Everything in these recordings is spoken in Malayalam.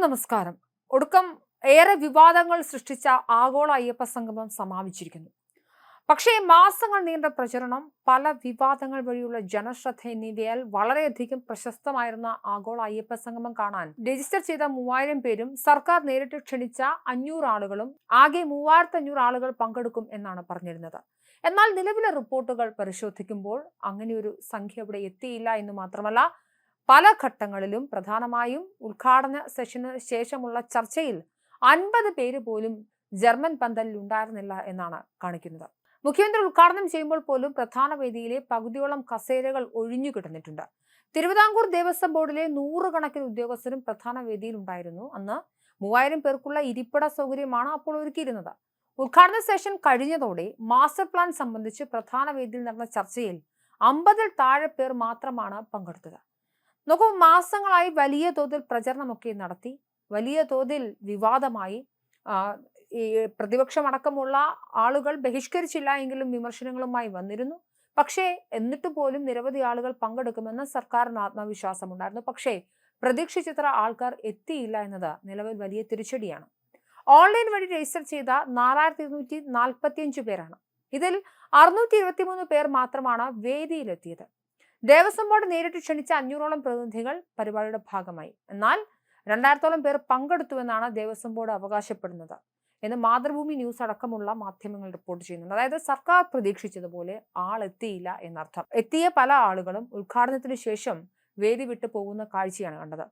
എല്ലാവർക്കും നമസ്കാരം. ഒടുക്കം ഏറെ വിവാദങ്ങൾ സൃഷ്ടിച്ച ആഗോള അയ്യപ്പ സംഗമം സമാപിച്ചിരിക്കുന്നു. പക്ഷേ മാസങ്ങൾ നീണ്ട പ്രചരണം പല വിവാദങ്ങൾ വഴിയുള്ള ജനശ്രദ്ധ എന്നിവയാൽ വളരെയധികം പ്രശസ്തമായിരുന്ന ആഗോള അയ്യപ്പ സംഗമം കാണാൻ രജിസ്റ്റർ ചെയ്ത മൂവായിരം പേരും സർക്കാർ നേരിട്ട് ക്ഷണിച്ച അഞ്ഞൂറ് ആളുകളും ആകെ മൂവായിരത്തി അഞ്ഞൂറ് ആളുകൾ പങ്കെടുക്കും എന്നാണ് പറഞ്ഞിരുന്നത്. എന്നാൽ നിലവിലെ റിപ്പോർട്ടുകൾ പരിശോധിക്കുമ്പോൾ അങ്ങനെയൊരു സംഖ്യ ഇവിടെ എത്തിയില്ല എന്ന് മാത്രമല്ല പല ഘട്ടങ്ങളിലും പ്രധാനമായും ഉദ്ഘാടന സെഷന് ശേഷമുള്ള ചർച്ചയിൽ അൻപത് പേര് പോലും ജർമ്മൻ പന്തലിൽ ഉണ്ടായിരുന്നില്ല എന്നാണ് കാണിക്കുന്നത്. മുഖ്യമന്ത്രി ഉദ്ഘാടനം ചെയ്യുമ്പോൾ പോലും പ്രധാന വേദിയിലെ പകുതിയോളം കസേരകൾ ഒഴിഞ്ഞു കിടന്നിട്ടുണ്ട്. തിരുവിതാംകൂർ ദേവസ്വം ബോർഡിലെ നൂറുകണക്കിന് ഉദ്യോഗസ്ഥരും പ്രധാന വേദിയിൽ ഉണ്ടായിരുന്നു. അന്ന് മൂവായിരം പേർക്കുള്ള ഇരിപ്പിട സൗകര്യമാണ് അപ്പോൾ ഒരുക്കിയിരുന്നത്. ഉദ്ഘാടന സെഷൻ കഴിഞ്ഞതോടെ മാസ്റ്റർ പ്ലാൻ സംബന്ധിച്ച് പ്രധാന വേദിയിൽ നടന്ന ചർച്ചയിൽ അമ്പതിൽ താഴെ പേർ മാത്രമാണ് പങ്കെടുത്തത്. നോക്കൂ മാസങ്ങളായി വലിയ തോതിൽ പ്രചരണമൊക്കെ നടത്തി വലിയ തോതിൽ വിവാദമായി. ഈ പ്രതിപക്ഷമടക്കമുള്ള ആളുകൾ ബഹിഷ്കരിച്ചില്ല എങ്കിലും വിമർശനങ്ങളുമായി വന്നിരുന്നു. പക്ഷേ എന്നിട്ട് പോലും നിരവധി ആളുകൾ പങ്കെടുക്കുമെന്ന് സർക്കാരിന് ആത്മവിശ്വാസമുണ്ടായിരുന്നു. പക്ഷേ പ്രതീക്ഷിച്ചത്ര ആൾക്കാർ എത്തിയില്ല എന്നത് നിലവിൽ വലിയ തിരിച്ചടിയാണ്. ഓൺലൈൻ വഴി രജിസ്റ്റർ ചെയ്ത നാലായിരത്തി ഇരുന്നൂറ്റി നാൽപ്പത്തിയഞ്ച് പേരാണ്. ഇതിൽ അറുന്നൂറ്റി ഇരുപത്തിമൂന്ന് പേർ മാത്രമാണ് വേദിയിലെത്തിയത്. ദേവസ്വം ബോർഡ് നേരിട്ട് ക്ഷണിച്ച അഞ്ഞൂറോളം പ്രതിനിധികൾ പരിപാടിയുടെ ഭാഗമായി. എന്നാൽ രണ്ടായിരത്തോളം പേർ പങ്കെടുത്തുവെന്നാണ് ദേവസ്വം ബോർഡ് അവകാശപ്പെടുന്നത് എന്ന് മാതൃഭൂമി ന്യൂസ് അടക്കമുള്ള മാധ്യമങ്ങൾ റിപ്പോർട്ട് ചെയ്യുന്നുണ്ട്. അതായത് സർക്കാർ പ്രതീക്ഷിച്ചതുപോലെ ആളെത്തിയില്ല എന്നർത്ഥം. എത്തിയ പല ആളുകളും ഉദ്ഘാടനത്തിന് ശേഷം വേദി വിട്ടു പോകുന്ന കാഴ്ചയാണ് കണ്ടത്.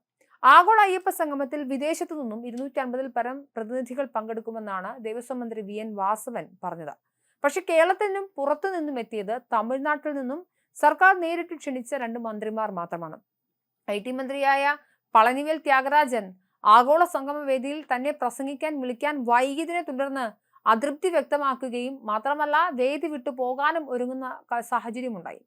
ആഗോള അയ്യപ്പ സംഗമത്തിൽ വിദേശത്തു നിന്നും ഇരുന്നൂറ്റി അൻപതിൽ പരം പ്രതിനിധികൾ പങ്കെടുക്കുമെന്നാണ് ദേവസ്വം മന്ത്രി വി. എൻ. വാസവൻ പറഞ്ഞത്. പക്ഷെ കേരളത്തിൽ നിന്നും പുറത്തു നിന്നും എത്തിയത് തമിഴ്നാട്ടിൽ നിന്നും സർക്കാർ നേരിട്ട് ക്ഷണിച്ച രണ്ട് മന്ത്രിമാർ മാത്രമാണ്. ഐ ടി മന്ത്രിയായ പളനിവേൽ ത്യാഗരാജൻ ആഗോള സംഗമ വേദിയിൽ തന്നെ പ്രസംഗിക്കാൻ വിളിക്കാൻ വൈകിയതിനെ തുടർന്ന് അതൃപ്തി വ്യക്തമാക്കുകയും മാത്രമല്ല വേദി വിട്ടു പോകാനും ഒരുങ്ങുന്ന സാഹചര്യമുണ്ടായി.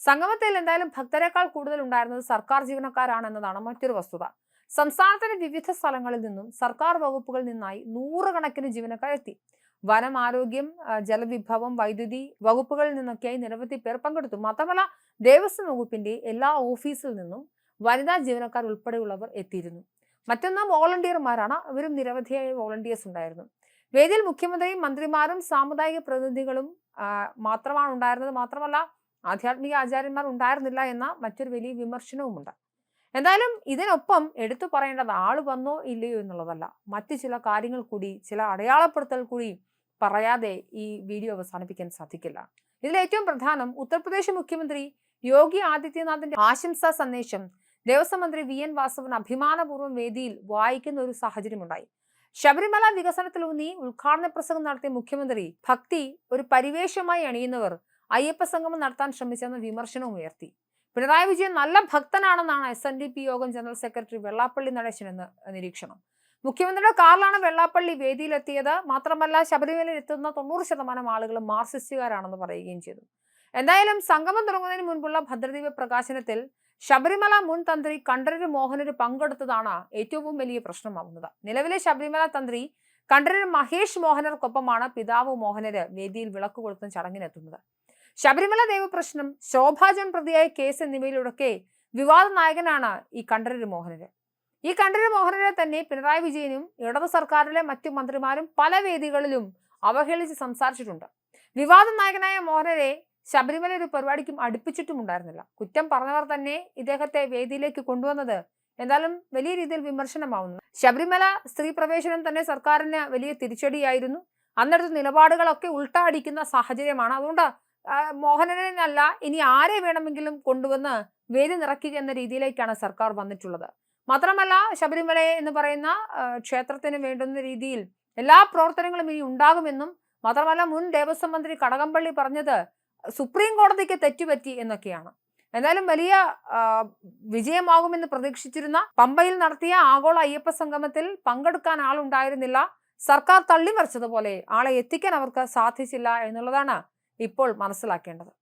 സംഗമത്തിൽ എന്തായാലും ഭക്തരെക്കാൾ കൂടുതൽ ഉണ്ടായിരുന്നത് സർക്കാർ ജീവനക്കാരാണെന്നതാണ് മറ്റൊരു വസ്തുത. സംസ്ഥാനത്തിന്റെ വിവിധ സ്ഥലങ്ങളിൽ നിന്നും സർക്കാർ വകുപ്പുകളിൽ നിന്നായി നൂറുകണക്കിന് ജീവനക്കാർ എത്തി വനം ആരോഗ്യം ജലവിഭവം വൈദ്യുതി വകുപ്പുകളിൽ നിന്നൊക്കെയായി നിരവധി പേർ പങ്കെടുത്തു. മാത്രമല്ല ദേവസ്വം വകുപ്പിന്റെ എല്ലാ ഓഫീസിൽ നിന്നും വനിതാ ജീവനക്കാർ ഉൾപ്പെടെയുള്ളവർ എത്തിയിരുന്നു. മറ്റൊന്ന് വോളണ്ടിയർമാരാണ്. ഇവരും നിരവധിയായ വോളണ്ടിയേഴ്സ് ഉണ്ടായിരുന്നു. വേദിയിൽ മുഖ്യമന്ത്രിയും മന്ത്രിമാരും സാമുദായിക പ്രതിനിധികളും മാത്രമാണ് ഉണ്ടായിരുന്നത്. മാത്രമല്ല ആധ്യാത്മിക ആചാര്യന്മാർ ഉണ്ടായിരുന്നില്ല എന്ന മറ്റൊരു വലിയ വിമർശനവുമുണ്ട്. എന്തായാലും ഇതിനൊപ്പം എടുത്തു പറയേണ്ടത് ആൾ വന്നോ ഇല്ലയോ എന്നുള്ളതല്ല. മറ്റ് ചില കാര്യങ്ങൾ കൂടി ചില അടയാളപ്പെടുത്തൽ കൂടി പറയാതെ ഈ വീഡിയോ അവസാനിപ്പിക്കാൻ സാധിക്കില്ല. ഇതിൽ ഏറ്റവും പ്രധാനം ഉത്തർപ്രദേശ് മുഖ്യമന്ത്രി യോഗി ആദിത്യനാഥിന്റെ ആശംസാ സന്ദേശം ദേവസ്വം മന്ത്രി വി. എൻ. വാസവൻ അഭിമാനപൂർവം വേദിയിൽ വായിക്കുന്ന ഒരു സാഹചര്യമുണ്ടായി. ശബരിമല വികസനത്തിലൂന്നി ഉദ്ഘാടന പ്രസംഗം നടത്തിയ മുഖ്യമന്ത്രി ഭക്തി ഒരു പരിവേഷമായി അണിയുന്നവർ അയ്യപ്പ സംഗമം നടത്താൻ ശ്രമിച്ചെന്ന വിമർശനവും ഉയർത്തി. പിണറായി വിജയൻ നല്ല ഭക്തനാണെന്നാണ് എസ് എൻ ഡി പി യോഗം ജനറൽ സെക്രട്ടറി വെള്ളാപ്പള്ളി നടേശൻ എന്ന നിരീക്ഷണം. മുഖ്യമന്ത്രിയുടെ കാറിലാണ് വെള്ളാപ്പള്ളി വേദിയിലെത്തിയത്. മാത്രമല്ല ശബരിമലയിൽ എത്തുന്ന തൊണ്ണൂറ് ശതമാനം ആളുകൾ മാർസിസ്റ്റുകാരാണെന്ന് പറയുകയും ചെയ്തു. എന്തായാലും സംഗമം തുടങ്ങുന്നതിന് മുൻപുള്ള ഭദ്രദീപ പ്രകാശനത്തിൽ ശബരിമല മുൻ തന്ത്രി കണ്ഠരര് മോഹനര് പങ്കെടുത്തതാണ് ഏറ്റവും വലിയ പ്രശ്നമാവുന്നത്. നിലവിലെ ശബരിമല തന്ത്രി കണ്ഠരര് മഹേഷ് മോഹനർക്കൊപ്പമാണ് പിതാവ് മോഹനര് വേദിയിൽ വിളക്ക് കൊടുത്തും ചടങ്ങിനെത്തുന്നത്. ശബരിമല ദേവപ്രശ്നം ശോഭാജൻ പ്രതിയായ കേസ് എന്നിവയിലൂടെ വിവാദ നായകനാണ് ഈ കണ്ഠരര് മോഹനര്. ഈ കണ്ഠരര് മോഹനരെ തന്നെ പിണറായി വിജയനും ഇടത് സർക്കാരിലെ മറ്റു മന്ത്രിമാരും പല വേദികളിലും അവഹേളിച്ച് സംസാരിച്ചിട്ടുണ്ട്. വിവാദ നായകനായ മോഹനരെ ശബരിമല ഒരു പരിപാടിക്കും അടുപ്പിച്ചിട്ടുമുണ്ടായിരുന്നില്ല. കുറ്റം പറഞ്ഞവർ തന്നെ ഇദ്ദേഹത്തെ വേദിയിലേക്ക് കൊണ്ടുവന്നത് എന്തായാലും വലിയ രീതിയിൽ വിമർശനമാവുന്നു. ശബരിമല സ്ത്രീ പ്രവേശനം തന്നെ സർക്കാരിന് വലിയ തിരിച്ചടിയായിരുന്നു. അന്നെടുത്ത നിലപാടുകളൊക്കെ ഉൾട്ടാടിക്കുന്ന സാഹചര്യമാണ്. അതുകൊണ്ട് മോഹനനല്ല ഇനി ആരെ വേണമെങ്കിലും കൊണ്ടുവന്ന് വേദി നിറക്കുക എന്ന രീതിയിലേക്കാണ് സർക്കാർ വന്നിട്ടുള്ളത്. മാത്രമല്ല ശബരിമല എന്ന് പറയുന്ന ക്ഷേത്രത്തിന് വേണ്ടുന്ന രീതിയിൽ എല്ലാ പ്രവർത്തനങ്ങളും ഇനി ഉണ്ടാകുമെന്നും മാത്രമല്ല മുൻ ദേവസ്വം മന്ത്രി കടകംപള്ളി പറഞ്ഞത് സുപ്രീം കോടതിക്ക് തെറ്റുപറ്റി എന്നൊക്കെയാണ്. എന്തായാലും വലിയ വിജയമാകുമെന്ന് പ്രതീക്ഷിച്ചിരുന്ന പമ്പയിൽ നടത്തിയ ആഗോള അയ്യപ്പ സംഗമത്തിൽ പങ്കെടുക്കാൻ ആളുണ്ടായിരുന്നില്ല. സർക്കാർ തള്ളിമറിച്ചതുപോലെ ആളെ എത്തിക്കാൻ അവർക്ക് സാധിച്ചില്ല എന്നുള്ളതാണ് ഇപ്പോൾ മനസ്സിലാക്കേണ്ടത്.